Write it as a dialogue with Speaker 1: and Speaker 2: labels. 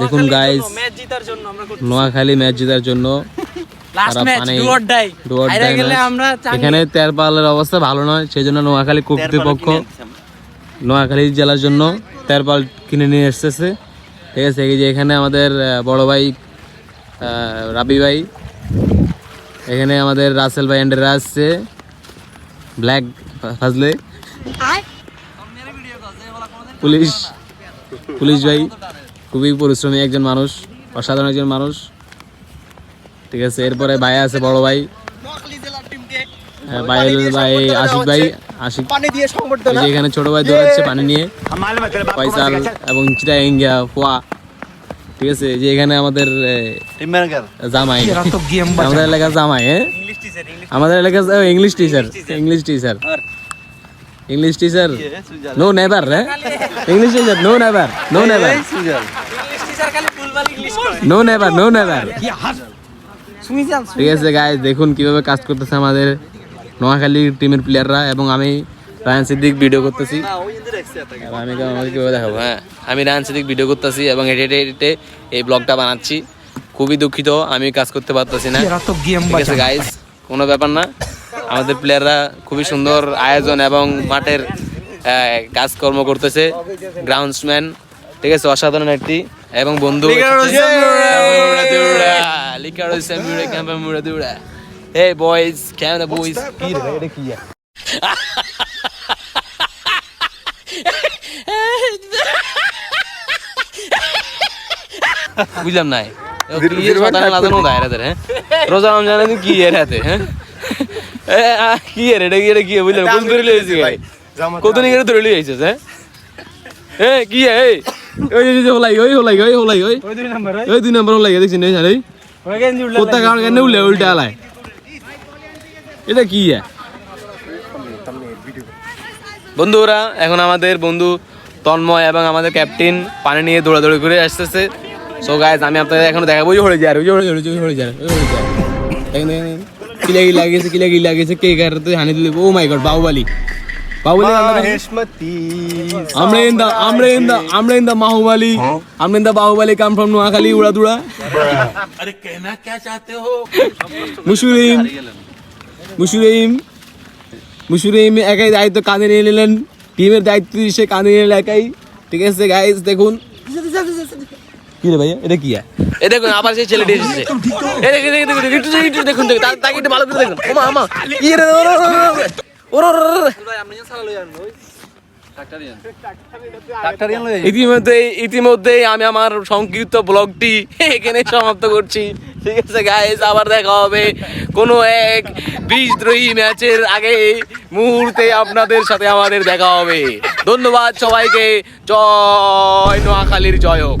Speaker 1: দেখুন guys
Speaker 2: match জেতার জন্য আমরা করছি
Speaker 1: নোয়াখালী ম্যাচ জেতার জন্য
Speaker 2: লাস্ট
Speaker 1: তারা
Speaker 2: ম্যাচ
Speaker 1: পানি
Speaker 2: do or die
Speaker 1: do or
Speaker 2: হাইরা
Speaker 1: die
Speaker 2: গেলে আমরা
Speaker 1: এখানে তেরপালের অবস্থা ভালো নয় সেই জন্য নোয়াখালী কর্তৃপক্ষ নোয়াখালী জেলার জন্য তেরপাল কিনে নিয়ে এসেছে। ঠিক আছে এই যে এখানে আমাদের বড় ভাই রাবি ভাই এখানে আমাদের রাসেল ভাই অ্যান্ডেরা আসছে ব্ল্যাক ফাজলে। পুলিশ পুলিশ ভাই। খুবই পরিশ্রমী একজন মানুষ অসাধারণ একজন মানুষ। ঠিক আছে এরপরে ভাই আছে বড় ভাই। হ্যাঁ, ভাই হলো ভাই আশিক ভাই আশিক।
Speaker 2: পানি দিয়ে সংবর্ধ
Speaker 1: এই যে এখানে ছোট ভাই দৌড়াচ্ছে পানি নিয়ে। এবং চিটাঙ্গা ফোয়া। ঠিক আছে যে এখানে আমাদের জামাই। আমাদের এলাকার জামাই হ্যাঁ?
Speaker 2: ইংলিশ টিচার ইংলিশ
Speaker 1: আমাদের এলাকার English teacher English teacher English teacher no never রে English teacher no never no never
Speaker 2: English teacher খালি ফুলবাল ইংলিশ করে
Speaker 1: নো নেভার নো নেভার ঠিক আছে গাইজ দেখুন কীভাবে কাজ করতেছে আমাদের নোয়াখালী টিমের প্লেয়াররা এবং আমি রায়ন সিদ্দিক ভিডিও করতেছি। আর আমি আমাকে কীভাবে দেখাবো? হ্যাঁ আমি রায়ন সিদ্দিক ভিডিও করতেছি এবং হেঁটে হেঁটে এই ব্লগটা বানাচ্ছি। খুবই দুঃখিত আমি কাজ করতে পারতেছি না। ঠিক আছে গাইজ কোনো ব্যাপার না। আমাদের প্লেয়াররা খুবই সুন্দর আয়োজন এবং মাঠের কাজকর্ম করতেছে। গ্রাউন্ডসম্যান ঠিক আছে অসাধারণ একটি এবং বন্ধু Hey boys, Canada boys. কি এটা কি বুঝলাম নাই কি দায় হ্যাঁ। রোজা রমজানে কি এর হাতে হ্যাঁ? কি এর এটা কি এটা কি? বুঝলাম কোন ধরে লইছি ভাই। কত নিয়ে ধরে লই আইছিস হ্যাঁ? এ কি এ এই? ওই যে যে ওই হলাই ওই হলাই ওই।
Speaker 2: ওই দুই নাম্বার
Speaker 1: ওই। দুই নম্বর হলাই দেখছিস না এই কোথা কারণ কেন উল্লে উল্টা আলায় এটা কি এ? বন্ধুরা এখন আমাদের বন্ধু তন্ময় এবং আমাদের ক্যাপ্টেন পানি নিয়ে দৌড়াদৌড়ি করে আসতেছে। সো গাইজ আমি আপনাদের এখন দেখাবো ওই হয়ে যায় ওই হয়ে যায় ওই হয়ে যায় ওই হয়ে যায় কিলা গেছে কিলা গেছে কে কার তুই হানি দিলি? Oh my god Baahubali. Baahubali আমরা ইন দা আমরা ইন দা আমরা ইন দা বাহুবালি আমরা in the Baahubali come from Noakhali উড়াদুড়া মুশুরিম মুশুরিম মুশুরিম একাই দায়িত্ব কাঁধে নিয়ে নিলেন। টিমের দায়িত্ব সে কাঁধে নিয়ে নিল একাই। ঠিক আছে গাইজ দেখুন। কি রে ভাইয়া এটা কি? এ দেখুন আবার সেই ছেলেটি এসেছে। এ দেখুন দেখুন দেখুন একটু দেখুন দেখুন তাকে একটু ভালো করে দেখুন। ওমা আমা কি রে ওরে ওরে ওরে ইতিমধ্যে ইতিমধ্যেই আমি আমার সংক্ষিপ্ত ব্লগটি এখানে সমাপ্ত করছি। ঠিক আছে গাইজ আবার দেখা হবে কোনো এক বিদ্রোহী ম্যাচের আগে। মুহূর্তে আপনাদের সাথে আমাদের দেখা হবে। ধন্যবাদ সবাইকে। জয় নোয়াখালীর জয় হোক